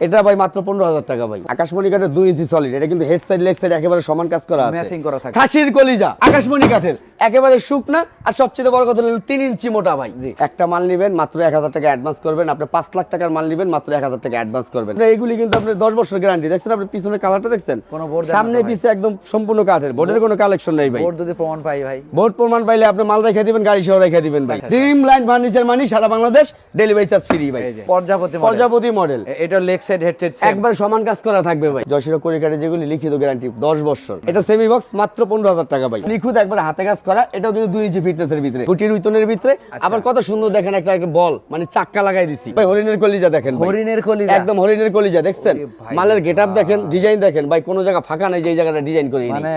এটা ভাই মাত্র পনেরো হাজার টাকা ভাই। আকাশমণি কাঠের দুই ইঞ্চি সলিড এটা কিন্তু হেড সাইড লেগ সাইড একেবারে সমান কাজ করা আছে। ম্যাচিং করা থাকে। খাসির কলিজা আকাশমণি কাঠের একেবারে শুকনা আর সবচেয়ে বড় কথা হলো তিন ইঞ্চি মোটা ভাই। জি। একটা মাল নিবেন মাত্র এক হাজার টাকা অ্যাডভান্স করবেন। আপনি পাঁচ লাখ টাকার মাল নিবেন মাত্র এক হাজার টাকা অ্যাডভান্স করবেন। এইগুলি কিন্তু আপনি দশ বছর গ্যারান্টি দেখছেন আপনি পিছনের কালারটা দেখছেন? সামনে তো ভাই? পিছে একদম সম্পূর্ণ কাঠের। বোর্ডের কোনো কালেকশন নেই ভাই। বোর্ড যদি প্রমাণ পাই ভাই। বোর্ড প্রমাণ পাইলে আপনি মাল রেখে দিবেন গাড়ি সহ রেখে দিবেন ভাই। ড্রিম লাইন ফার্নিচার মানি সারা বাংলাদেশ ডেলিভারি চার্জ ফ্রি ভাই। পর্যাপতি প্রজাপতি মডেল এটা লেগ সাইড হেড সাইড একবার সমান কাজ করা থাকবে ভাই। করিকাটে যেগুলি লিখিত গ্যারান্টি দশ বছর। এটা সেমি বক্স মাত্র পনেরো হাজার টাকা ভাই। লিখুদ একবার হাতে কাজ করা এটাও কিন্তু ইঞ্চি ফিটনেসের ভিতরে। উইতনের ভিতরে। আচ্ছা। আবার কত সুন্দর দেখেন একটা একটা বল মানে চাক্কা লাগাই দিছি। ভাই হরিণের কলিজা দেখেন হরিণের কলিজা। একদম হরিণের কলিজা দেখছেন? মালের গেট আপ দেখেন ডিজাইন দেখেন। ভাই কোনো জায়গা ফাঁকা নাই যে জায়গাটা ডিজাইন করি মানে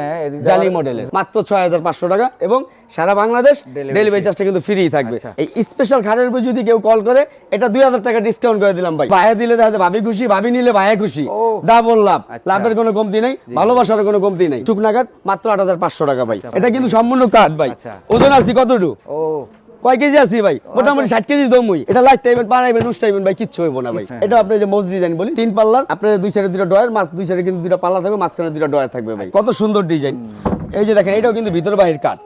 জালি মডেলের মাত্র ছয় হাজার পাঁচশো টাকা এবং সারা বাংলাদেশ ডেলিভারি চার্জটা কিন্তু ফ্রি থাকবে। আচ্ছা। এই স্পেশাল খাটের উপর যদি কেউ কল করে এটা দুই হাজার টাকা ডিসকাউন্ট করে দিলাম ভাই। ভাইয়া দিলে দেখা যায় ভাবি খুশি ভাবি নিলে ভাইয়া খুশি। ও। ডাবল লাভ আচ্ছা। লাভের কোনো কমতি নেই ভালোবাসার কোনো কমতি নেই। চুকনাঘাট মাত্র আট হাজার পাঁচশো টাকা ভাই। এটা কিন্তু সম্পূর্ণ কাঠ ভাই। আচ্ছা। ওজন আছে কতটুকু? কয় কেজি আছি ভাই? মোটামুটি ষাট কেজি দমুই এটা পাড়াইবেন উষ্টাইবেন ভাই কিচ্ছু হইব না ভাই। এটা আপনি যে মসজিদ ডিজাইন বলি তিন পাল্লার আপনার দুই সাইডে দুটো ডয়ার মাছ দুই সাইডে কিন্তু দুটো পাল্লা থাকবে মাঝখানে দুটো ডয়ার থাকবে ভাই। কত সুন্দর ডিজাইন। এই যে দেখেন এটাও কিন্তু ভিতর বাহির কাঠ।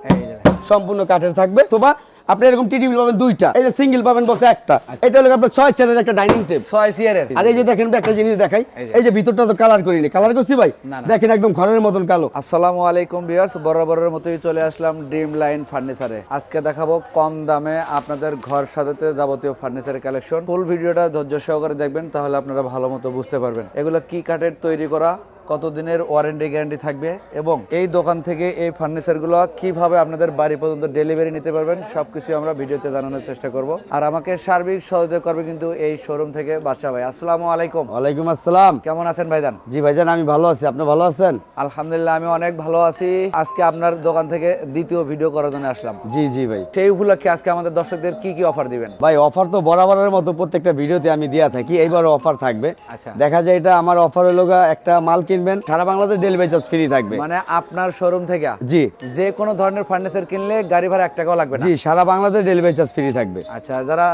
সম্পূর্ণ কাঠের থাকবে। তোবা আপনি এরকম টি টেবিল পাবেন দুইটা এই যে সিঙ্গেল পাবেন বসে একটা। এটা হলো আপনার ছয় চেয়ারের একটা ডাইনিং টেবিল ছয় সিয়ারের আর এই যে দেখেন একটা জিনিস দেখাই এই যে। ভিতরটা তো কালার করিনি। কালার করছি ভাই। দেখেন একদম ঘরের মতন কালো। আসসালামু আলাইকুম ভিউয়ার্স বরাবরের মতোই চলে আসলাম ড্রিম লাইন ফার্নিচারে আজকে দেখাবো কম দামে আপনাদের ঘর সাজাতে যাবতীয় ফার্নিচারের কালেকশন ফুল ভিডিওটা ধৈর্য সহকারে দেখবেন তাহলে আপনারা ভালো মতো বুঝতে পারবেন। এগুলো কি কাঠের তৈরি করা? কতদিনের ওয়ারেন্টি গ্যারান্টি থাকবে এবং এই দোকান থেকে এই ফার্নিচারগুলো কীভাবে আপনাদের বাড়ি পর্যন্ত ডেলিভারি নিতে পারবেন সবকিছু আমরা ভিডিওতে জানানোর চেষ্টা করব। আর আমাকে সার্বিক সহযোগিতা করবে কিন্তু এই শোরুম থেকে বাদশা ভাই। আসসালামু আলাইকুম। ওয়ালাইকুম আসসালাম। কেমন আছেন ভাইজান? জি ভাইজান আমি ভালো আছি। আপনি ভালো আছেন? আলহামদুলিল্লাহ আমি অনেক ভালো আছি। আজকে আপনার দোকান থেকে দ্বিতীয় ভিডিও করার জন্য আসলাম। জি জি ভাই। সেই উপলক্ষে আজকে আমাদের দর্শকদের কি কি অফার দিবেন? ভাই অফার তো বরাবরের মতো প্রত্যেকটা ভিডিওতে আমি দেয়া থাকি। এইবার অফার থাকবে। আচ্ছা। দেখা যায় এটা আমার অফার হলো একটা মাল কিনবেন সারা বাংলাদেশ ডেলিভারি চার্জ ফ্রি থাকবে। মানে আপনার শোরুম থেকে? জি। যে কোনো ধরনের ফার্নিচার কিনলে গাড়ি ভাড়া এক টাকাও লাগবে না? জি সারা বাংলাদেশ ডেলিভারি চার্জ ফ্রি থাকবে। আচ্ছা যারা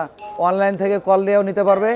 অনলাইন থেকে কল দিয়েও নিতে পারবে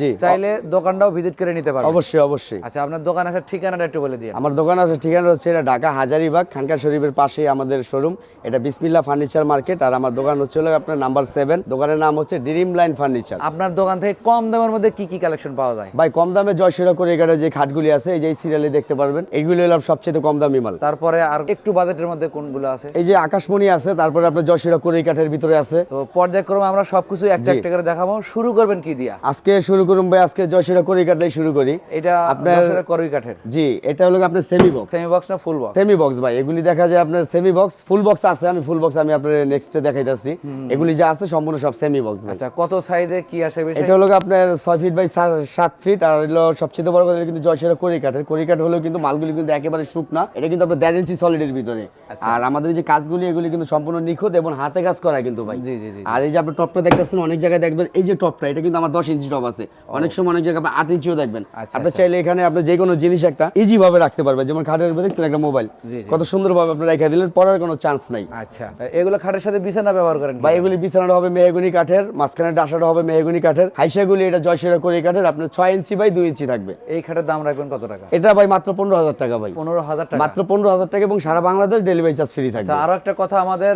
জি। চাইলে দোকানটাও ভিজিট করে নিতে পারবে অবশ্যই অবশ্যই। আচ্ছা আপনার দোকান আসার ঠিকানাটা একটু বলে দিয়ে আমার দোকান আছে ঠিকানা হচ্ছে এটা ঢাকা হাজারিবাগ খানকার শরীফের পাশেই আমাদের শোরুম এটা বিসমিল্লা ফার্নিচার মার্কেট আর আমার দোকান হচ্ছে আপনার নাম্বার সেভেন দোকানের নাম হচ্ছে ড্রিম লাইন ফার্নিচার আপনার দোকান থেকে কম দামের মধ্যে কি কি কালেকশন পাওয়া যায়? ভাই কম দামে জয়সিরা করে এগারো যে খাটগুলি আছে এই যে সিরিয়ালে দেখতে পারবেন এইগুলি হলো সবচেয়ে কম দামি মাল। তারপরে আর একটু বাজেটের মধ্যে কোনগুলো আছে? এই যে আকাশমণি আছে তারপরে আপনার জয়সিরা করে কাঠের ভিতরে আছে। তো পর্যায়ক্রমে আমরা সবকিছু একটা। একটা করে দেখাবো। শুরু করবেন কি দিয়া? আজকে শুরু করুন ভাই আজকে জয়সিরা করে কাঠটাই শুরু করি। এটা আপনার- করবি কাঠের। জি এটা হলো আপনার সেমি বক্স সেমি বক্স না ফুল বক্স সেমি বক্স ভাই এগুলি দেখা যায় আপনার সেমি বক্স ফুল বক্স আছে আমি ফুল বক্স আমি আপনার নেক্সটে দেখাইতাছি। এগুলি যা আছে সম্পূর্ণ সব সেমি বক্স ভাই। আচ্ছা কত সাইজে কি আসে বেশি? এটা হলো আপনার ছয় ফিট বাই সাত ফিট আর হলো সবচেয়ে বড় কথা কিন্তু জয়সেরা করি কাঠের। করি কাঠ হলেও কিন্তু মালগুলি কিন্তু একেবারে শুকনা এটা কিন্তু আপনার দেড় ইঞ্চি সলিডের ভিতরে। আচ্ছা। আর আমাদের যে কাজগুলি এগুলি কিন্তু সম্পূর্ণ নিখুঁত এবং হাতে কাজ করা কিন্তু ভাই। জি জি জি আর এই যে আপনি টপটা দেখতেছেন অনেক জায়গায় দেখবেন এই যে টপটা এটা কিন্তু আমার দশ ইঞ্চি টপ আছে। অনেক সময় অনেক জায়গায় আপনি আট ইঞ্চিও দেখবেন। আচ্ছা, আপনি চাইলে এখানে আপনি যে কোনো জিনিস একটা ইজি ভাবে রাখতে পারবেন। যেমন খাটের উপরে দেখছেন একটা মোবাইল। কত সুন্দরভাবে আপনি রেখে দিলেন পড়ার কোনো চান্স নাই। আচ্ছা এগুলো খাটের সাথে বিছানা ব্যবহার করেন বা এগুলি বিছানাটা হবে মেহগুনি কাঠের মাঝখানে ডাসাটা হবে মেহগুনি কাঠের। হাইসাগুলি এটা জয়সেরা করি কাঠের আপনার ছয় ইঞ্চি বাই দুই ইঞ্চি থাকবে। এই খাটের দাম রাখবেন কত টাকা? এটা ভাই মাত্র পনেরো হাজার টাকা ভাই। পনেরো হাজার টাকা। মাত্র পনেরো হাজার টাকা এবং সারা বাংলাদেশ ডেলিভারি চার্জ ফ্রি থাকবে। আচ্ছা আরও একটা কথা আমাদের।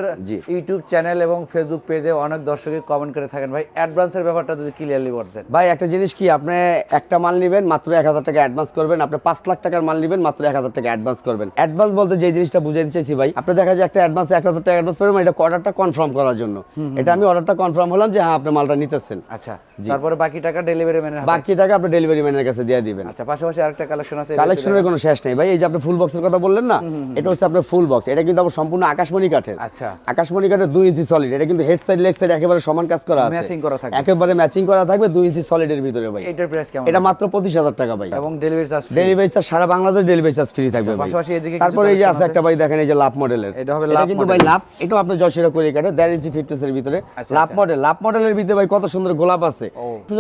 ইউটিউব চ্যানেল এবং ফেসবুক পেজে অনেক দর্শকই কমেন্ট করে থাকেন। ভাই অ্যাডভান্সের ব্যাপারটা যদি ক্লিয়ারলি বলতেন। ভাই একটা জিনিস কি আপনি একটা মাল নেবেন মাত্র এক হাজার টাকা অ্যাডভান্স করবেন। আপনি পাঁচ লাখ টাকার মাল নেবেন মাত্র এক হাজার টাকা অ্যাডভান্স করবেন। অ্যাডভান্স বলতে যে জিনিসটা বুঝাইতে চাইছি ভাই আপনি দেখা যায় একটা অ্যাডভান্স এক হাজার টাকা অ্যাডভান্স করবেন এটা অর্ডারটা কনফার্ম করার জন্য। এটা আমি অর্ডারটা কনফার্ম হলাম যে হ্যাঁ আপনি মালটা নিতেছেন। আচ্ছা তারপরে বাকি টাকা ডেলিভারি ম্যানের বাকি টাকা আপনি ডেলিভারি ম্যানের কাছে দিয়ে দিবেন। আচ্ছা পাশাপাশি আরেকটা কালেকশন আছে কালেকশনের কোনো শেষ নেই। ভাই এই যে আপনি ফুল বক্সের কথা বললেন না এটা হচ্ছে আপনার ফুল বক্স এটা কিন্তু আবার সম্পূর্ণ আকাশমণি কাঠের। আচ্ছা। আকাশমণি কাঠের দুই ইঞ্চি সলিড এটা কিন্তু হেড সাইড লেগ সাইড একেবারে সমান কাজ করা আছে। ম্যাচিং করা থাকে একেবারে ম্যাচিং করা থাকবে দুই ইঞ্চি সলিডের ভিতরে ভাই। এটার প্রাইস কেমন? এটা মাত্র পঁচিশ হাজার টাকা ভাই। এবং ডেলিভারি চার্জ ডেলিভারি চার্জ সারা বাংলাদেশ ডেলিভারি চার্জ ফ্রি থাকবে ভাই। পাশাপাশি এদিকে তারপরে এই যে আছে একটা ভাই দেখেন এই যে লাভ মডেলের এটা হবে লাভ কিন্তু ভাই লাভ এটাও আপনার যশোরে করে কাটে দেড় ইঞ্চি ফিটনেসের ভিতরে। আচ্ছা, লাভ আচ্ছা। মডেল লাভ মডেলের ভিতরে ভাই কত সুন্দর গোলাপ আছে।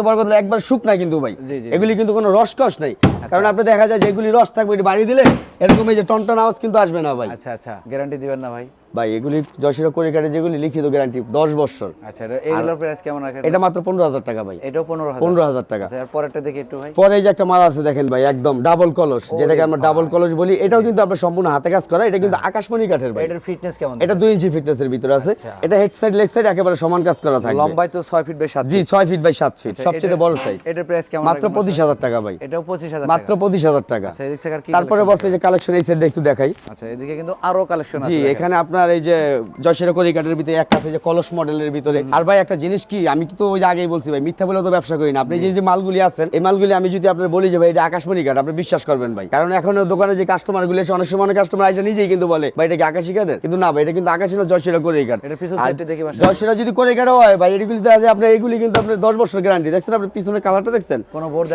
বড় কথা একবার শুকনা কিন্তু ভাই। এগুলি কিন্তু কোনো রস কস নাই। কারণ আপনি দেখা যায় যেগুলি রস থাকবে এটি বাড়ি দিলে এরকম এই যে টনটন আওয়াজ কিন্তু আসবে না ভাই। আচ্ছা আচ্ছা। গ্যারান্টি দিবেন না ভাই? ভাই এগুলি যশোর করে কাটে যেগুলি লিখিত গ্যারান্টি দশ বছর। আচ্ছা এগুলোর প্রাইস কেমন রাখেন? এটা মাত্র পনেরো হাজার টাকা ভাই। এটাও পনেরো পনেরো হাজার টাকা। আচ্ছা পরেরটা দেখি একটু ভাই। পরে এই যে একটা মাল আছে দেখেন ভাই একদম ডাবল কলস যেটাকে আমরা ডাবল কলস বলি এটাও কিন্তু আপনার সম্পূর্ণ হাতে কাজ করা এটা কিন্তু আকাশমণি কাঠের ভাই। এটার ফিটনেস কেমন? এটা দুই ইঞ্চি ফিটনেসের ভিতরে আছে। আচ্ছা। এটা হেড সাইড লেগ সাইড একেবারে সমান কাজ করা থাকবে। লম্বায় তো ছয় ফিট বাই সাত জি ছয় ফিট বাই সাত ফিট আচ্ছা, সবচেয়ে বড় সাইজ এটার প্রাইস কেমন মাত্র পঁচিশ হাজার টাকা ভাই। এটাও পঁচিশ হাজার মাত্র পঁচিশ হাজার টাকা। থেকে তারপরে বসে যে কালেকশন এই সাইডে একটু দেখাই। আচ্ছা এদিকে কিন্তু আরও কালেকশন আছে জি এখানে আপনার এই যে যশের করি কাঠের ভিতরে একটা আছে যে কলস মডেলের ভিতরে। আর ভাই একটা জিনিস কি আমি তো ওই যে আগেই বলছি ভাই মিথ্যা বলে তো ব্যবসা করি না। আপনি যে যে মালগুলি আছেন এই মালগুলি আমি যদি আপনার বলি যে ভাই এটা আকাশমণি কাঠ আপনি বিশ্বাস করবেন ভাই। কারণ এখন দোকানে যে কাস্টমার গুলি আছে অনেক সময় কাস্টমার আইসা নিজেই কিন্তু বলে ভাই এটা কি আকাশি কাঠের? কিন্তু না ভাই এটা কিন্তু আকাশি না যশের করি কাঠ এটার পিছন আর সাইডটা দেখি বাসা যশেরা যদি করে কাঠও হয় ভাই এগুলি আছে আপনার এগুলি কিন্তু আপনার দশ বছর গ্যারান্টি দেখছেন আপনি পিছনের কালারটা দেখছেন?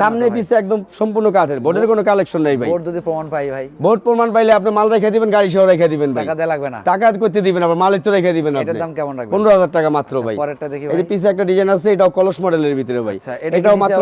সামনে পিছে একদম সম্পূর্ণ কাঠের। বোর্ডের কোনো কালেকশন নেই ভাই। বোর্ড যদি প্রমাণ পাই ভাই। বোর্ড প্রমাণ পাইলে আপনি মাল রেখে দিবেন গাড়ি সহ রেখে দিবেন ভাই। টাকা দেওয়া লাগবে না। টাকা করতে দিবেন আবার মালের তো রেখে দিবেন এটার দাম কেমন রাখবেন? পনেরো হাজার টাকা মাত্র ভাই। পরেরটা দেখি এই ভাই। যে পিছে একটা ডিজাইন আছে এটাও কলস মডেলের ভিতরে ভাই। আচ্ছা, এটাও মাত্র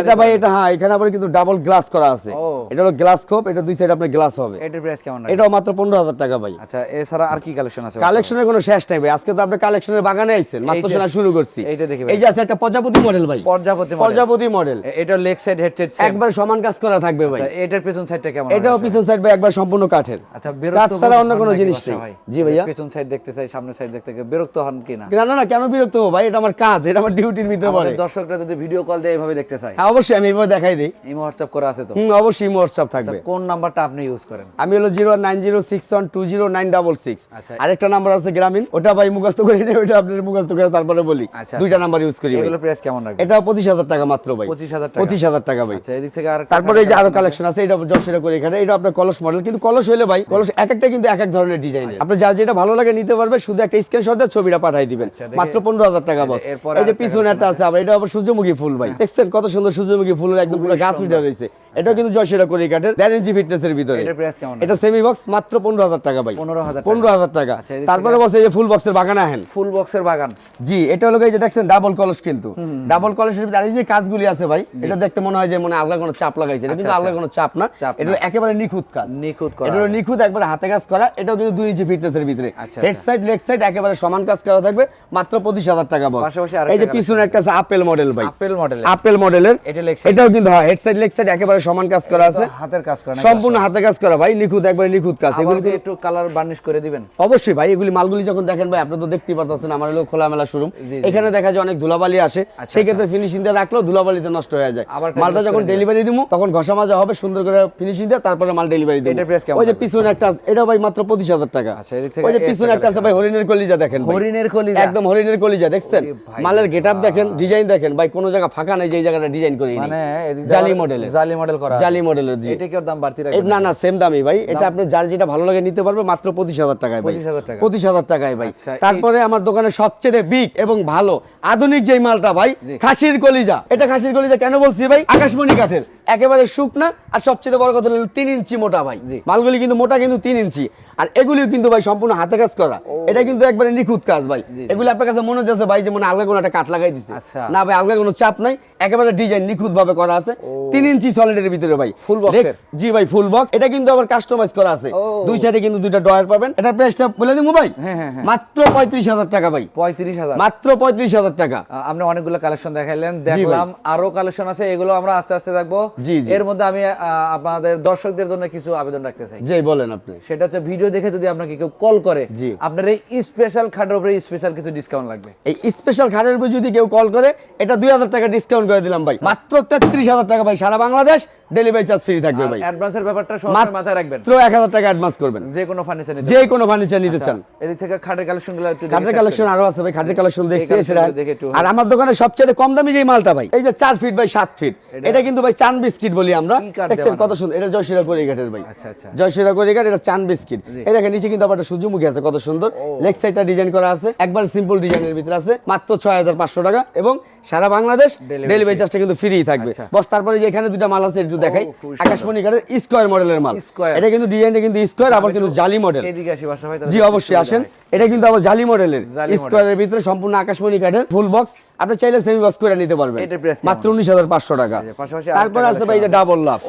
এটা ভাই এটা হ্যাঁ এখানে আবার কিন্তু ডাবল গ্লাস করা আছে। এটা হলো গ্লাস কোপ এটা দুই সাইড আপনার গ্লাস হবে। এটার প্রাইস কেমন রাখবেন? এটাও মাত্র পনেরো হাজার টাকা ভাই। আচ্ছা এছাড়া আর কি কালেকশন আছে? কালেকশনের কোনো শেষ নাই ভাই। আজকে তো আপনি কালেকশনের বাগানে আইছেন মাত্র শোনা শুরু করছি। এইটা দেখি ভাই। এই যে আছে একটা প্রজাপতি মডেল ভাই। পর্যাপতি model। প্রজাপতি মডেল এটা লেগ সাইড হেড সাইড একবার সমান কাজ করা থাকবে ভাই। আচ্ছা এটার পেছন সাইডটা কেমন এটাও? পিছন সাইড ভাই একবার সম্পূর্ণ কাঠের। আচ্ছা কাঠ বিরক্ত ছাড়া অন্য কোনো জিনিস নেই। ভাই? জি ভাইয়া। পেছন সাইড দেখতে চাই সামনের সাইড দেখতে বিরক্ত হন কি না? না কেন বিরক্ত হব ভাই? এটা আমার কাজ এটা আমার ডিউটির ভিতরে পড়ে। দর্শকরা যদি ভিডিও কল দিয়ে এইভাবে দেখতে চায়। হ্যাঁ অবশ্যই আমি এভাবে দেখাই দিই। ইমো হোয়াটসঅ্যাপ করা আছে তো? হুম অবশ্যই হোয়াটসঅ্যাপ আচ্ছা, থাকবে। কোন নাম্বারটা আপনি ইউজ করেন? আমি হলো zero nine zero six one two zero nine double six আচ্ছা। আরেকটা নাম্বার আছে গ্রামীণ। ওটা ভাই মুখস্থ করে নিয়ে ওটা আপনার মুখস্থ করে তারপরে বলি। আচ্ছা, দুইটা নাম্বার ইউজ করি এগুলো প্রাইস কেমন রাখবেন? এটা পঁচিশ হাজার টাকা মাত্র ভাই। পঁচিশ হাজার টাকা। পঁচিশ হাজার টাকা ভাই। আচ্ছা এদিক থেকে আর তারপরে এই যে আরও কালেকশন আছে এটা যশোরে করে এখানে। এটা আপনার কলস মডেল কিন্তু কলস হলে ভাই কলস এক একটা কিন্তু এক এক ধরনের ডিজাইন আচ্ছা। আপনি যা যেটা ভালো লাগে নিতে পারবে শুধু একটা স্ক্রিনশট দিয়ে ছবিটা পাঠাই দিবেন। আচ্ছা, মাত্র পনেরো হাজার টাকা বস এই যে পিছনে একটা আছে আবার এটা আবার সূর্যমুখী ফুল ভাই। দেখছেন কত সুন্দর সূর্যমুখী ফুলের একদম পুরো গাছ উঠে রয়েছে। এটাও কিন্তু যশোরে করে কাঠের দেড় ইঞ্চি ফিটনেসের ভিতরে। এটা সেমি বক্স মাত্র পনেরো হাজার টাকা ভাই। পনেরো হাজার টাকা। আচ্ছা, তারপরে বসে এই যে ফুল বক্সের বাগান আহেন। ফুল বক্সের বাগান। জি এটা হলো এই যে দেখছেন ডাবল কলস কিন্তু। ডাবল কলসের ভিতরে এই যে কাজগুলি আছে ভাই এটা দেখতে মনে হয় যে মনে হয় আলগা কোনো চাপ লাগাইছে। এটা কিন্তু আচ্ছা, আলগা কোনো চাপ না। এটা একেবারে নিখুঁত কাজ। নিখুঁত এটা। নিখুঁত একবারে হাতে কাজ করা। এটাও কিন্তু দুই ইঞ্চি ফিটনেসের ভিতরে। হেড সাইড লেগ সাইড একেবারে সমান কাজ করা থাকবে। মাত্র পঁচিশ হাজার টাকা বস এই যে পিছনে একটা আছে আপেল মডেল ভাই। আপেল মডেল আপেল মডেলের? এটাও কিন্তু হেড সাইড লেগ সাইড একেবারে সমান কাজ করা আছে। হাতের কাজ করা সম্পূর্ণ হাতে কাজ করা ভাই। নিখুঁত একবারে নিখুঁত কাজ। এগুলি একটু কালার বার্নিশ করে দিবেন? অবশ্যই ভাই। এগুলি মালগুলি যখন দেখেন ভাই আপনি তো দেখতেই পারতেছেন আমার হলো খোলামেলা শোরুম। এখানে দেখা যায় অনেক ধুলাবালি আসে। সেই ক্ষেত্রে ফিনিশিং দিয়ে রাখলেও ধুলাবালিতে নষ্ট হয়ে যায়। মালটা যখন ডেলিভারি দিব তখন ঘষা মাজা হবে সুন্দর করে ফিনিশিং দিয়ে তারপরে মাল ডেলিভারি দিব ওই যে পিছনে একটা এটা ভাই মাত্র পঁচিশ হাজার টাকা। আচ্ছা, থেকে ওই যে পিছনে একটা আছে ভাই হরিণের কলিজা দেখেন হরিণের কলিজা? একদম হরিণের কলিজা দেখছেন? মালের গেট দেখেন ডিজাইন দেখেন। ভাই কোনো জায়গা ফাঁকা নেই যে এই জায়গাটা ডিজাইন করে মানে জালি মডেলের জালি মডেল করা জালি মডেলের এটা কি দাম বাড়তি রাখবেন না না সেম দামই ভাই। এটা আপনি যার যেটা ভালো লাগে নিতে পারবে মাত্র পঁচিশ হাজার টাকায় ভাই। 25,000 টাকা। পঁচিশ হাজার টাকায় ভাই। আচ্ছা, তারপরে আমার দোকানে সবচেয়ে বিগ এবং ভালো আধুনিক যেই মালটা ভাই খাসির কলিজা। এটা খাসির কলিজা কেন বলছি ভাই? আকাশমণি কাঠের। একেবারে শুকনা আর সবচেয়ে বড় কথা হলো তিন ইঞ্চি মোটা ভাই। মালগুলি কিন্তু মোটা কিন্তু তিন ইঞ্চি। আর এগুলিও কিন্তু ভাই সম্পূর্ণ হাতে কাজ করা। এটা কিন্তু একবারে নিখুঁত কাজ ভাই। এগুলি আপনার কাছে মনে হচ্ছে ভাই যে মনে আলগা কোনো একটা কাঠ লাগাই দিচ্ছে। না ভাই আলগা কোনো চাপ নাই। একেবারে ডিজাইন নিখুঁত ভাবে করা আছে। তিন ইঞ্চি সলিডের ভিতরে ভাই। Box Next, জি ভাই ফুল বক্স এটা কিন্তু আবার কাস্টমাইজ করা আছে। দুই সাইডে কিন্তু দুইটা ডয়ার পাবেন। এটা প্রাইসটা বলে দিমু ভাই? হ্যাঁ, হ্যাঁ, হ্যাঁ। মাত্র পঁয়ত্রিশ হাজার টাকা ভাই। পঁয়ত্রিশ হাজার। মাত্র পঁয়ত্রিশ হাজার টাকা। আপনি অনেকগুলো কালেকশন দেখাইলেন। দেখলাম আরও কালেকশন আছে। এগুলো আমরা আস্তে আস্তে দেখব। জি, জি। এর মধ্যে আমি আপনাদের দর্শকদের জন্য কিছু আবেদন রাখতে চাই। জি বলেন আপনি। সেটা হচ্ছে ভিডিও দেখে যদি আপনাকে কেউ কল করে আপনার এই স্পেশাল খাটের উপরে স্পেশাল কিছু ডিসকাউন্ট লাগবে। এই স্পেশাল খাটের উপরে যদি কেউ কল করে এটা দুই হাজার টাকা ডিসকাউন্ট করে দিলাম ভাই। মাত্র তেত্রিশ হাজার টাকা ভাই সারা বাংলাদেশ ডেলিভারি চার্জ ফ্রি থাকবে ভাই। অ্যাডভান্সের ব্যাপারটা সবসময় মাথায় রাখবেন। মাত্র এক হাজার টাকা অ্যাডভান্স করবেন। যে কোনো ফার্নিচার নিতে যে কোনো ফার্নিচার নিতে চান। এদিক থেকে খাটের কালেকশনগুলো একটু খাটের কালেকশন আরও আছে ভাই খাটের কালেকশন দেখছি সেটা আর আমার দোকানে সবচেয়ে কম দামি যে মালটা ভাই এই যে চার ফিট বাই সাত ফিট এটা কিন্তু ভাই চান বিস্কিট বলি আমরা। দেখছেন কত সুন্দর এটা জয়শিরা করি ঘাটের ভাই। আচ্ছা আচ্ছা। জয়শিরা করি ঘাট এটা চান বিস্কিট। এই দেখেন নিচে কিন্তু আবার একটা সূর্যমুখী আছে কত সুন্দর। লেগ সাইডটা ডিজাইন করা আছে একবার সিম্পল ডিজাইনের ভিতরে আছে মাত্র ছয় হাজার পাঁচশো টাকা। এবং সারা বাংলাদেশ ডেলিভারি চার্জটা কিন্তু ফ্রি থাকবে। আচ্ছা। বস তারপরে যে এখানে দুটা মাল আছে দেখাই। আকাশমণি ঘাটের স্কোয়ার মডেলের মাল। এটা কিন্তু ডিজাইনটা কিন্তু স্কোয়ার আবার কিন্তু জালি মডেল। এদিকে আসি বাসা ভাই জি অবশ্যই আসেন। এটা কিন্তু আবার জালি মডেলের। স্কোয়ারের ভিতরে সম্পূর্ণ আকাশমণি কাঠের ফুল বক্স আপনি চাইলে সেমি বক্স করে নিতে পারবেন? মাত্র উনিশ হাজার পাঁচশো টাকা। তারপরে আছে ভাই যে ডাবল লাভ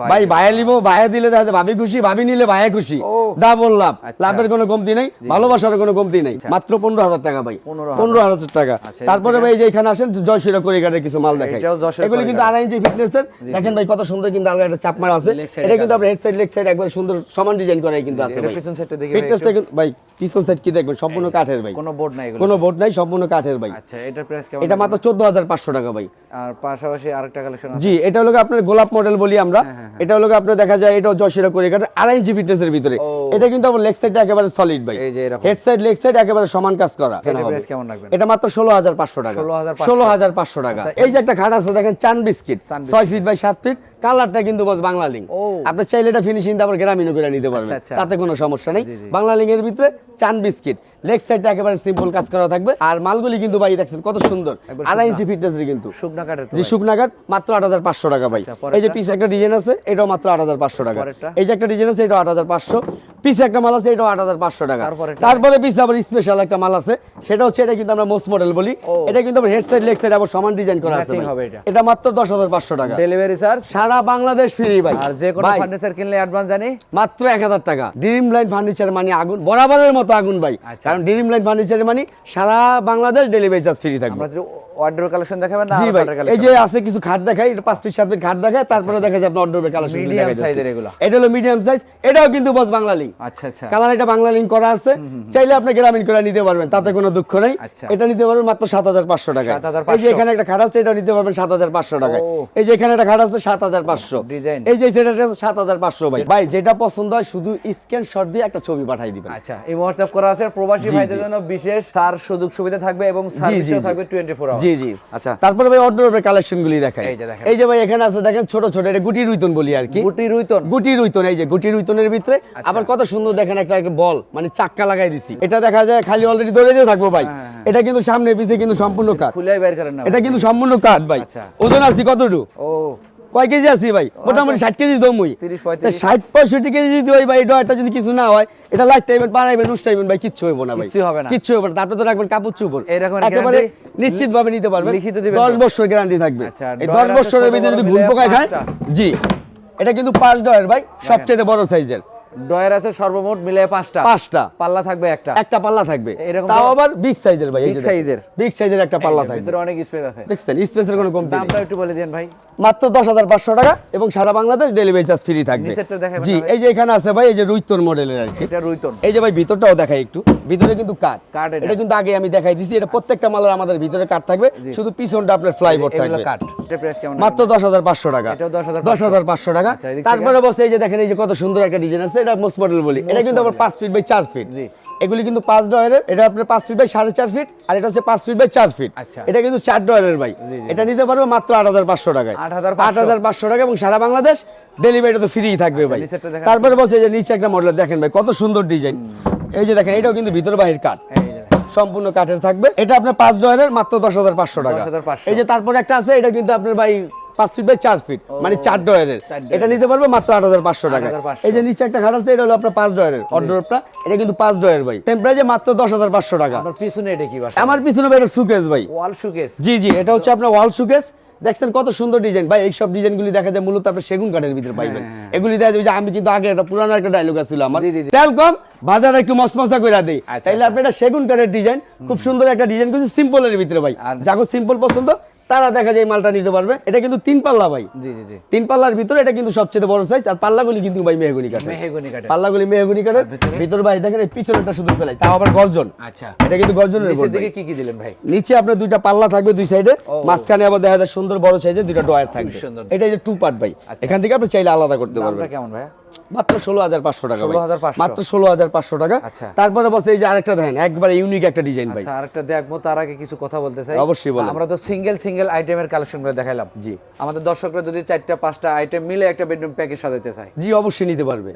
ভাই। ভাই ভাইয়া নিব ভাইয়া দিলে দেখা ভাবি খুশি ভাবি নিলে ভাইয়া খুশি। ডাবল লাভ আচ্ছা। লাভের কোনো কমতি নেই ভালোবাসার কোনো কমতি নেই। মাত্র পনেরো হাজার টাকা ভাই। 15,000 পনেরো হাজার টাকা। আচ্ছা, তারপরে ভাই যে এখানে আসেন জয়শিরা করিগারের কিছু মাল দেখাই। যশোর এগুলি কিন্তু করিগার। আড়াই ইঞ্চি ফিটনেসের দেখেন ভাই কত সুন্দর কিন্তু আলাদা একটা চাপমার আছে। এটা কিন্তু আপনার হেড সাইড লেগ সাইড একবার সুন্দর সমান ডিজাইন করাই কিন্তু আছে এটা ভাই। পিছন সাইডটা দেখি ফিটনেসটা ভাই পিছন সাইড কি দেখবেন? সম্পূর্ণ কাঠের ভাই। কোনো বোর্ড নাই এগুলো কোনো বোর্ড নাই সম্পূর্ণ কাঠের ভাই। আচ্ছা এটার প্রাইস কেমন এটা মাত্র চোদ্দ হাজার পাঁচশো টাকা ভাই। আর পাশাপাশি আরেকটা কালেকশন জি এটা হলো আপনার গোলাপ মডেল বলি আমরা। হ্যাঁ, এটা হলো আপনার দেখা যায় এটা জয়শিরা করে কাটে আড়াই ইঞ্চি ফিটনেসের ভিতরে। এটা কিন্তু আমার লেগ সাইডটা একেবারে সলিড ভাই। হেড সাইড লেগ সাইড একেবারে সমান কাজ করা। এটা মাত্র ষোলো হাজার পাঁচশো টাকা। ষোলো হাজার পাঁচশো টাকা। আচ্ছা, এই যে একটা খাট আছে দেখেন চান বিস্কিট। ছয় ফিট বাই সাত ফিট কালারটা কিন্তু বস বাংলা লিঙ্ক আপনি চাইলে এটা ফিনিশিং আবার গ্রামীণ করে নিতে পারবেন। আচ্ছা, আচ্ছা। তাতে কোনো সমস্যা নেই। বাংলা লিঙ্কের ভিতরে চান বিস্কিট। লেগ সাইডটা একেবারে সিম্পল কাজ করা থাকবে। আর মালগুলি কিন্তু ভাই দেখছেন কত সুন্দর। আড়াই ইঞ্চি ফিটনেস কিন্তু। যে। শুকনাঘাট মাত্র আট হাজার পাঁচশো টাকা ভাই। আচ্ছা, এই যে পিস একটা ডিজাইন আছে এটাও মাত্র আট হাজার পাঁচশো টাকা। এই যে একটা ডিজাইন আছে এটাও আট হাজার পাঁচশো। একটা মাল আছে এটাও আট হাজার পাঁচশো টাকা। তারপরে আবার স্পেশাল একটা মাল আছে। সেটা হচ্ছে এটা কিন্তু আমরা মোস্ট মডেল বলি। এটা কিন্তু হেড সাইড লেগ সাইড আবার সমান ডিজাইন করা আছে এটা। মাত্র দশ হাজার পাঁচশো টাকা। ডেলিভারি চার্জ সারা বাংলাদেশ ফ্রি ভাই। আর যে কোনো ফার্নিচার কিনলে অ্যাডভান্স জানি? মাত্র এক হাজার টাকা। ড্রিম লাইন ফার্নিচার মানে আগুন বরাবরের মতো আগুন ভাই। আচ্ছা। কারণ ড্রিম লাইন ফার্নিচারের মানে সারা বাংলাদেশ ডেলিভারি চার্জ ফ্রি থাকবে। অর্ডার কালেকশন দেখাবেন না জি ভাই এই যে আছে কিছু খাট দেখাই এটা পাঁচ ফিট সাত ফিট খাট দেখায় তারপরে দেখা যায় আপনার অর্ডার কালেকশন size এর এগুলো। এটা হলো মিডিয়াম সাইজ এটাও কিন্তু বস বাংলা লিঙ্ক আচ্ছা আচ্ছা। কালার এটা বাংলা লিঙ্ক করা আছে। চাইলে আপনি গ্রামীণ করে নিতে পারবেন তাতে কোনো দুঃখ নেই। আচ্ছা। এটা নিতে পারবেন মাত্র সাত হাজার পাঁচশো টাকা এই যে এখানে একটা খাট আছে এটা নিতে পারবেন সাত হাজার পাঁচশো টাকায়। এই যে এখানে একটা খাট আছে সাত হাজার পাঁচশো। এই যে সেটা সাত হাজার পাঁচশো ভাই। ভাই যেটা পছন্দ হয় শুধু স্ক্যান শট দিয়ে একটা ছবি পাঠাই দিবেন। আচ্ছা এই হোয়াটসঅ্যাপ করা আছে প্রবাসী ভাইদের জন্য বিশেষ তার সুযোগ সুবিধা থাকবে এবং সার্ভিসও থাকবে 24 আওয়ার জি জি। আচ্ছা। তারপরে ভাই অর্ডার কালেকশন গুলি দেখাই। এই যে দেখেন। এই যে ভাই এখানে আছে দেখেন ছোট ছোট এটা গুটি রুইতন বলি আর কি। গুটি রুইতন। গুটি রুইতন এই যে গুটি রুইতনের ভিতরে। আচ্ছা। আবার কত সুন্দর দেখেন একটা একটা বল মানে চাক্কা লাগাই দিছি। এটা দেখা যায় খালি অলরেডি দৌড়ে দিয়ে থাকব ভাই। হ্যাঁ, হ্যাঁ। এটা কিন্তু সামনে পিছে কিন্তু সম্পূর্ণ কাঠ। খুলে বের করেন না এটা কিন্তু সম্পূর্ণ কাঠ ভাই। আচ্ছা। ওজন আছে কতটুকু? ও। কয় কেজি আছি ভাই? মোটামুটি ষাট কেজি দমুই 30, 35 ষাট পঁয়ষট্টি কেজি যদি ওই ভাই যদি কিছু না হয় এটা উষ্টাইবেন ভাই কিচ্ছু হইব না ভাই। কিচ্ছু হবে না। কিচ্ছু হবে না। তারপরে তো রাখবেন কাপড় চুপড়। একেবারে নিশ্চিত ভাবে নিতে পারবেন। দশ? বছর গ্যারান্টি থাকবে। আচ্ছা, এই দশ বছরের ভিতরে যদি ভুল পোকায় খায় জি। এটা কিন্তু পাঁচ ডয়ের ভাই সবচেয়ে বড় সাইজের ডয়ার আছে সর্বমোট মিলে পাঁচটা। পাঁচটা। পাল্লা থাকবে একটা। একটা পাল্লা থাকবে। এরকম তাও আবার বিগ সাইজের ভাই বিগ সাইজের বিগ সাইজের একটা পাল্লা থাকবে। ভিতরে অনেক স্পেস আছে। দেখছেন স্পেসের কোনো কমতি দামটা একটু বলে দেন ভাই। মাত্র দশ হাজার পাঁচশো টাকা এবং সারা বাংলাদেশ ডেলিভারি চার্জ ফ্রি থাকবে। জি এই যে এখানে আছে ভাই এই যে রুইতন মডেলের আর কি। এই যে ভাই ভিতরটাও দেখাই একটু। ভিতরে কিন্তু কাঠ এটা। কিন্তু আগে আমি দেখাই দিছি। এটা প্রত্যেকটা মালের আমাদের ভিতরে কাঠ থাকবে। শুধু পিছনটা আপনার ফ্লাইবোর্ড থাকবে। মাত্র দশ হাজার পাঁচশো টাকা। দশ হাজার পাঁচশো। টাকা। আচ্ছা, তারপরে বসে এই যে দেখেন এই যে কত সুন্দর একটা ডিজাইন আছে। এটা মোস্ট মডেল বলি। এটা কিন্তু আবার পাঁচ ফিট বাই চার ফিট জি। এগুলি কিন্তু পাঁচ ডয়ারের এটা আপনার পাঁচ ফিট বাই সাড়ে চার ফিট আর এটা হচ্ছে পাঁচ ফিট বাই চার ফিট আচ্ছা। এটা কিন্তু চার ডয়ারের ভাই। এটা নিতে পারব মাত্র আট হাজার পাঁচশো টাকায়। আট হাজার পাঁচশো। টাকা এবং সারা বাংলাদেশ ডেলিভারিটা তো ফ্রি থাকবে ভাই। আচ্ছা, দেখান। তারপরে বলছে যে নিচে একটা মডেল দেখেন ভাই কত সুন্দর ডিজাইন এই যে দেখেন এটাও কিন্তু ভিতর বাহির কাঠ। সম্পূর্ণ কাঠের থাকবে। এটা আপনার পাঁচ ডয়ারের মাত্র দশ হাজার পাঁচশো টাকা। এই যে তারপরে একটা আছে এটা কিন্তু আপনার ভাই পাঁচ ফিট বাই চার ফিট মানে চার ডয়ারের এটা নিতে পারবে মাত্র আট হাজার পাঁচশো টাকা এই যে নিচে একটা খাট আছে এটা হলো আপনার পাঁচ ডয়ারের অর্ডারটা এটা কিন্তু পাঁচ ডয়ার ভাই। টেম্পারেচার মাত্র দশ হাজার পাঁচশো টাকা। পিছনে এটা কি আমার পিছনে ভাই এটা সুকেস ভাই। ওয়াল শুকেস জি জি এটা হচ্ছে আপনার ওয়াল সুকেস দেখছেন কত সুন্দর ডিজাইন ভাই এইসব ডিজাইনগুলি দেখা যায় মূলত আপনি সেগুন কাঠের ভিতরে পাইবেন। এগুলি দেখা যায় আমি কিন্তু আগে একটা পুরানো একটা ডায়লগ আছিল আমার। তেল কম বাজারে একটু মসমসা করে দেই। আচ্ছা, তাইলে আপনি এটা সেগুন কাঠের ডিজাইন খুব সুন্দর একটা ডিজাইন করছি সিম্পলের ভিতরে ভাই। আর- যাকে সিম্পল পছন্দ তারা দেখা যায় মালটা নিতে পারবে। এটা কিন্তু তিন পাল্লা ভাই। জি জি জি। তিন পাল্লার ভিতরে এটা কিন্তু সবচেয়ে বড় সাইজ আর পাল্লাগুলি কিন্তু ভাই মেহগুনি কাঠের। মেহগনি কাঠের। পাল্লাগুলি মেহগুনি কাঠের। ভিতর? ভাই দেখেন এই পিছনেরটা শুধু ফেলাই তাও আবার গর্জন। আচ্ছা। এটা কিন্তু গর্জনের বোর্ড দিকে। কি কি দিলেন ভাই? নিচে আপনার দুইটা পাল্লা থাকবে দুই সাইডে। মাঝখানে আবার দেখা যায় সুন্দর বড় সাইজের দুইটা ডয়ার থাকবে। এটা এই যে টু পার্ট ভাই। আচ্ছা। এখান থেকে আপনি চাইলে আলাদা করতে পারবেন। কেমন ভাই মাত্র ষোলো হাজার পাঁচশো টাকা ভাই। 16,500 মাত্র ষোলো হাজার পাঁচশো টাকা। আচ্ছা। তারপরে বসে এই যে আরেকটা দেখেন একবারে ইউনিক একটা ডিজাইন ভাই। আচ্ছা আরেকটা দেখব তার আগে কিছু কথা বলতে চাই। অবশ্যই বলেন। আমরা তো সিঙ্গেল সিঙ্গেল আইটেমের কালেকশন করে দেখাইলাম। জি। আমাদের দর্শকরা যদি চারটা পাঁচটা আইটেম মিলে একটা বেডরুম প্যাকেজ সাজাতে চায়। জি অবশ্যই নিতে পারবে।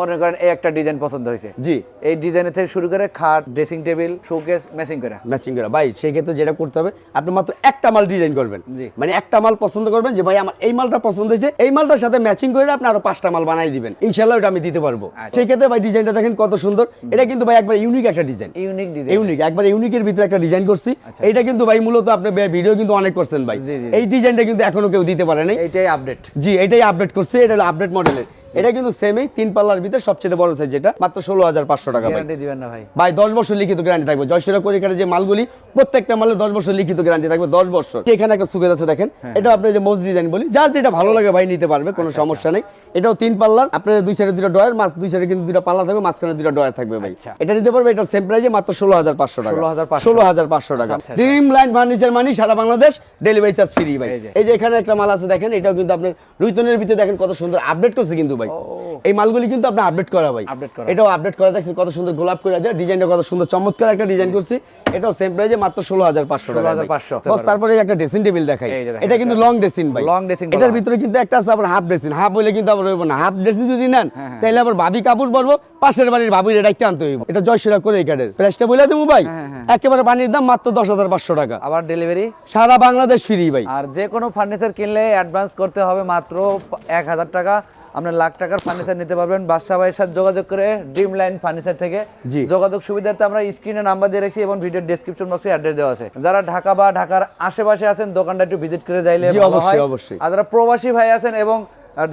মনে করেন এই একটা ডিজাইন পছন্দ হয়েছে। জি। এই ডিজাইনের থেকে শুরু করে খাট ড্রেসিং টেবিল শোকেস ম্যাচিং করে। ম্যাচিং করা। ভাই সেই ক্ষেত্রে যেটা করতে হবে আপনি মাত্র একটা মাল ডিজাইন করবেন। জি। মানে একটা মাল পছন্দ করবেন যে ভাই আমার এই মালটা পছন্দ হয়েছে এই মালটার সাথে ম্যাচিং করে আপনি আরও পাঁচটা মাল বানাই দিবেন। ইনশাল্লাহ ওটা আমি দিতে পারব। আচ্ছা। সেই ক্ষেত্রে ভাই ডিজাইনটা দেখেন কত সুন্দর। এটা কিন্তু ভাই একবার ইউনিক একটা ডিজাইন ইউনিক ডিজাইন ইউনিক একবার ইউনিকের ভিতরে একটা ডিজাইন করছি। এটা কিন্তু ভাই মূলত আপনি ভিডিও কিন্তু অনেক করছেন ভাই। এই ডিজাইনটা কিন্তু এখনও কেউ দিতে পারে নাই। এটাই আপডেট জি এটাই আপডেট করছে এটা হলো আপডেট মডেলের এটা কিন্তু সেমই তিন পাল্লার ভিতরে সবচেয়ে বড় সাইজ যেটা মাত্র ষোলো হাজার পাঁচশো টাকা গ্যারান্টি দিবেন না ভাই। ভাই দশ বছর লিখিত গ্যারান্টি থাকবে। জয়সেরা করিকারের যে মালগুলি প্রত্যেকটা মালে দশ বছর লিখিত গ্যারান্টি থাকবে দশ বছর। এখানে একটা সুবিধা আছে দেখেন। হ্যাঁ। এটা আপনি যে মোজ ডিজাইন বলি যার যেটা ভালো লাগে ভাই নিতে পারবে কোনো আচ্ছা, সমস্যা নেই। এটাও তিন পাল্লার আপনার দুই সাইডে দুটো ডয়ার মাছ দুই সাইডে কিন্তু দুটো পাল্লা থাকবে মাঝখানে দুটো ডয়ার থাকবে ভাই। আচ্ছা। এটা নিতে পারবে এটা সেম প্রাইজে মাত্র ষোলো হাজার পাঁচশো টাকা। 16,500 ষোলো হাজার পাঁচশো টাকা। আচ্ছা, আচ্ছা। ড্রিম লাইন ফার্নিচার মানি সারা বাংলাদেশ ডেলিভারি চার্জ ফ্রি ভাই। এই যে। এই যে এখানে একটা মাল আছে দেখেন এটাও কিন্তু আপনার রুইতনের ভিতরে দেখেন কত সুন্দর আপডেট করছে কিন্তু ভাই। এই মালগুলি কিন্তু আপনি আপডেট করা ভাই। এটাও আপডেট করা দেখছেন কত সুন্দর গোলাপ করে দেয়। ডিজাইনটা কত সুন্দর চমৎকার একটা ডিজাইন করছি। এটাও সেম প্রাইজে মাত্র ষোলো হাজার পাঁচশো টাকা 16,500 বস তারপরে একটা ড্রেসিং টেবিল দেখাই। এটা কিন্তু লং ড্রেসিং ভাই। dressing বলা এটার ভিতরে কিন্তু একটা আছে আবার হাফ ড্রেসিং হাফ হইলে কিন্তু আবার হইব না। হাফ ড্রেসিং যদি নেন হ্যাঁ, তাহলে আবার ভাবি কাপড় পরবো পাশের বাড়ির ভাবির এটা একটা আনতে হইব। এটা জয়সিরা করে এই কার্ডের প্রাইসটা বলে দেবো ভাই। হ্যাঁ, হ্যাঁ। একেবারে পানির দাম মাত্র দশ হাজার পাঁচশো টাকা। আবার ডেলিভারি সারা বাংলাদেশ ফ্রি ভাই। আর যে কোনো ফার্নিচার কিনলে অ্যাডভান্স করতে হবে মাত্র এক হাজার টাকা। আপনার লাখ টাকার ফার্নিচার নিতে পারবেন বাদশাহ ভাইয়ের সাথে যোগাযোগ করে ড্রিম লাইন ফার্নিচার থেকে। যোগাযোগ সুবিধার্থে আমরা স্ক্রিনে নাম্বার দিয়ে রেখেছি এবং ভিডিওর ডেসক্রিপশন বক্সে অ্যাড্রেস দেওয়া আছে যারা ঢাকা বা ঢাকার আশেপাশে আছেন দোকানটা একটু ভিজিট করে যাইলে অবশ্যই, অবশ্যই। আর যারা প্রবাসী ভাই আছেন এবং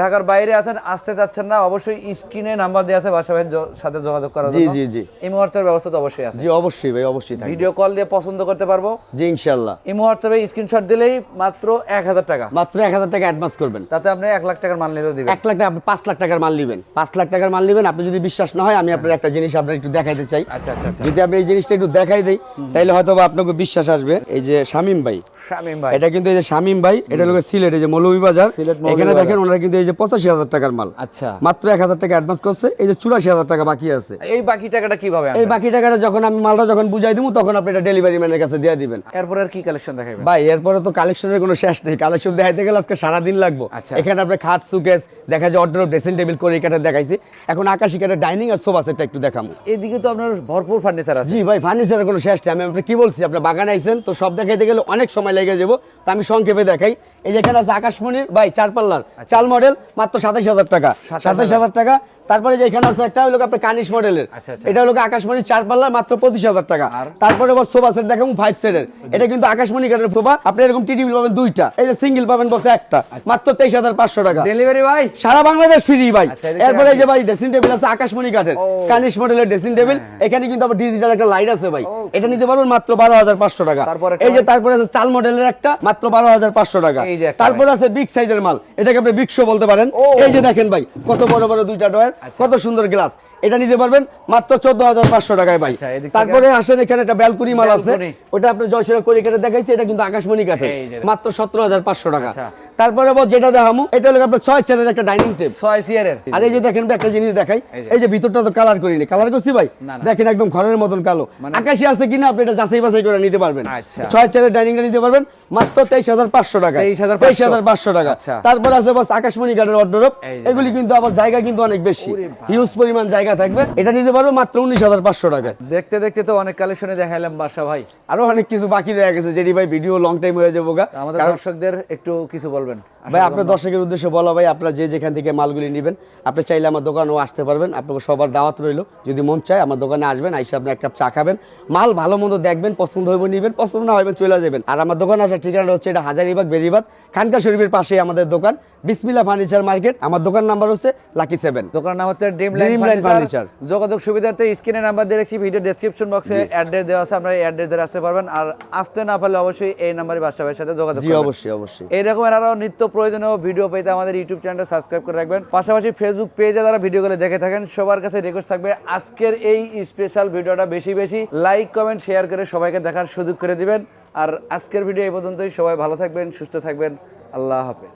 ঢাকার বাইরে আছেন আসতে চাচ্ছেন না অবশ্যই স্ক্রিনে নাম্বার দেওয়া আছে বাদশা ভাইয়ের সাথে যোগাযোগ করার জি, জন্য। জি, জি। ইমো হোয়াটসঅ্যাপ ব্যবস্থা তো অবশ্যই আছে। জি অবশ্যই ভাই অবশ্যই থাকবে। ভিডিও কল দিয়ে পছন্দ করতে পারব। জি ইনশাল্লাহ ইমো হোয়াটসঅ্যাপে স্ক্রিনশট দিলেই মাত্র এক হাজার টাকা। মাত্র এক হাজার টাকা অ্যাডভান্স করবেন। তাতে আপনি এক লাখ টাকার মাল নিলেও দিবেন। এক লাখ টাকা আপনি পাঁচ লাখ টাকার মাল নেবেন। পাঁচ লাখ টাকার মাল নেবেন আপনি যদি বিশ্বাস না হয় আমি আপনার একটা জিনিস আপনার একটু দেখাইতে চাই। আচ্ছা আচ্ছা আচ্ছা। যদি আপনি এই জিনিসটা একটু দেখাই দেই তাহলে হয়তো আপনাকে বিশ্বাস আসবে। এই যে শামিম ভাই শামিম ভাই। এটা কিন্তু এই যে শামিম ভাই এটা হলো সিলেট এই যে মৌলভীবাজার। সিলেট এখানে দেখেন ওনারা কিন্তু এই যে পঁচাশি হাজার টাকার মাল। আচ্ছা। মাত্র এক হাজার টাকা অ্যাডভান্স করছে এই যে চুরাশি হাজার টাকা বাকি আছে। এই বাকি টাকাটা কীভাবে এই বাকি টাকাটা যখন আমি মালটা যখন বুঝাই দিব তখন আপনি এটা ডেলিভারি ম্যানের কাছে দিয়ে দিবেন। এরপর আর কি কালেকশন দেখাবেন ভাই এরপরে তো কালেকশনের কোনো শেষ নেই। কালেকশন দেখাইতে গেলে আজকে সারাদিন লাগবো। আচ্ছা। এখানে আপনার খাট সুকেস দেখা যায় অর্ডার ড্রেসিং টেবিল করে দেখাইছি। এখন আকাশি কাঠের ডাইনিং আর সোফা সেটটা একটু দেখাবো এদিকে তো আপনার ভরপুর ফার্নিচার আছে। জি ভাই ফার্নিচারের কোনো শেষ নেই। আমি আপনাকে কি বলছি আপনার বাগান আইছেন তো সব দেখাইতে গেলে অনেক সময় লেগে যাব তা আমি সংক্ষেপে দেখাই। এই যেখানে আছে আকাশমণির ভাই চার পাল্লার চাল মডেল মাত্র সাতাইশ হাজার টাকা। 27,000 সাতাইশ হাজার। টাকা। তারপরে যে এখানে আছে একটা হলো আপনার কানিশ মডেলের আচ্ছা, আচ্ছা। এটা হলো আকাশমণি চার পাল্লার মাত্র পঁচিশ হাজার টাকা। তারপরে আবার সোফা সেট দেখাবো ফাইভ সেটের এটা কিন্তু আকাশমণি কাঠের সোফা। আপনি এরকম টি টেবিল পাবেন দুইটা। এই যে সিঙ্গেল পাবেন বসে একটা। মাত্র তেইশ হাজার পাঁচশো টাকা। ডেলিভারি ভাই? সারা বাংলাদেশ ফ্রি ভাই। আচ্ছা, এরপরে এই যে ভাই ড্রেসিং টেবিল আছে আকাশমণি কাঠের। কানিশ মডেলের ড্রেসিং টেবিল এখানে কিন্তু আবার ডিজিটাল একটা লাইট আছে ভাই। এটা নিতে পারবেন মাত্র বারো হাজার পাঁচশো টাকা। এই যে তারপরে আছে চাল মডেলের একটা মাত্র বারো হাজার পাঁচশো টাকা। তারপরে আছে বিগ সাইজের মাল। এটাকে আপনি বিগ শো বলতে পারেন। এই যে দেখেন ভাই কত বড় বড় দুইটা ডয়ার আচ্ছা। কত সুন্দর গ্লাস এটা নিতে পারবেন মাত্র চোদ্দ হাজার পাঁচশো টাকায় ভাই। আচ্ছা, তারপরে আসেন এখানে একটা ব্যালকুনি মাল আছে। ওটা আপনি জয়সেরা করে কেটে দেখাইছে এটা কিন্তু আকাশমণি কাঠে মাত্র সতেরো হাজার পাঁচশো টাকা। আচ্ছা। তারপরে আবার যেটা দেখামু এটা হলো আপনার ছয় চেয়ারের একটা ডাইনিং টেবিল ছয় সিয়ারের আর এই যে দেখেন একটা জিনিস দেখাই। এই যে। ভিতরটা তো কালার করিনি। কালার করছি ভাই। দেখেন একদম ঘরের মতন কালো। মানে- আকাশি আছে কিনা আপনি এটা যাচাই বাছাই করে নিতে পারবেন। আচ্ছা। ছয় চেয়ারের ডাইনিংটা নিতে পারবেন মাত্র তেইশ হাজার পাঁচশো টাকা। 23,500 তেইশ হাজার পাঁচশো টাকা। আচ্ছা। তারপর আছে বস আকাশমণি কাঠের অর্ডার এই যে এগুলি কিন্তু আবার জায়গা কিন্তু অনেক বেশি। হিউজ পরিমাণ জায়গা থাকবে। এটা নিতে পারব মাত্র উনিশ হাজার পাঁচশো টাকা। দেখতে দেখতে তো অনেক কালেকশনে দেখাইলাম বাসা ভাই। আরও অনেক কিছু বাকি রয়ে গেছে। যেটি ভাই ভিডিও লং টাইম হয়ে যাব আমাদের দর্শকদের একটু কিছু বলবেন। করবেন ভাই আপনার দর্শকের উদ্দেশ্যে বলা ভাই আপনারা যে যেখান থেকে মালগুলি নেবেন আপনি চাইলে আমার দোকানেও আসতে পারবেন। আপনাকে সবার দাওয়াত রইল। যদি মন চায় আমার দোকানে আসবেন আইসে আপনি এক কাপ চা খাবেন। মাল ভালো মন্দ দেখবেন পছন্দ হইব নিবেন পছন্দ না হইবেন চলে যাবেন। আর আমার দোকান আসার ঠিকানা হচ্ছে এটা হাজারিবাগ বেরিবাগ খানকা শরীফের পাশেই আমাদের দোকান বিসমিল্লা ফার্নিচার মার্কেট। আমার দোকান নাম্বার হচ্ছে লাকি সেভেন। দোকানের নাম হচ্ছে ড্রিম লাইন ফার্নিচার যোগাযোগ সুবিধার্থে স্ক্রিনে নাম্বার দিয়ে রেখেছি ভিডিও ডেসক্রিপশন বক্সে অ্যাড্রেস দেওয়া আছে আপনারা এই অ্যাড্রেস ধরে আসতে পারবেন। আর আসতে না পারলে অবশ্যই এই নাম্বারে বাসা ভাইয়ের সাথে যোগাযোগ জি অবশ্যই অবশ্যই। এই রকমের আরও নিত্য প্রয়োজনীয় ভিডিও পেতে আমাদের ইউটিউব চ্যানেলটা সাবস্ক্রাইব করে রাখবেন। পাশাপাশি ফেসবুক পেজে যারা ভিডিওগুলো দেখে থাকেন, সবার কাছে রিকোয়েস্ট থাকবে আজকের এই স্পেশাল ভিডিওটা বেশি বেশি। লাইক কমেন্ট শেয়ার করে সবাইকে দেখার সুযোগ করে দিবেন। আর আজকের ভিডিও এই পর্যন্তই। সবাই ভালো থাকবেন, সুস্থ থাকবেন। আল্লাহ হাফেজ।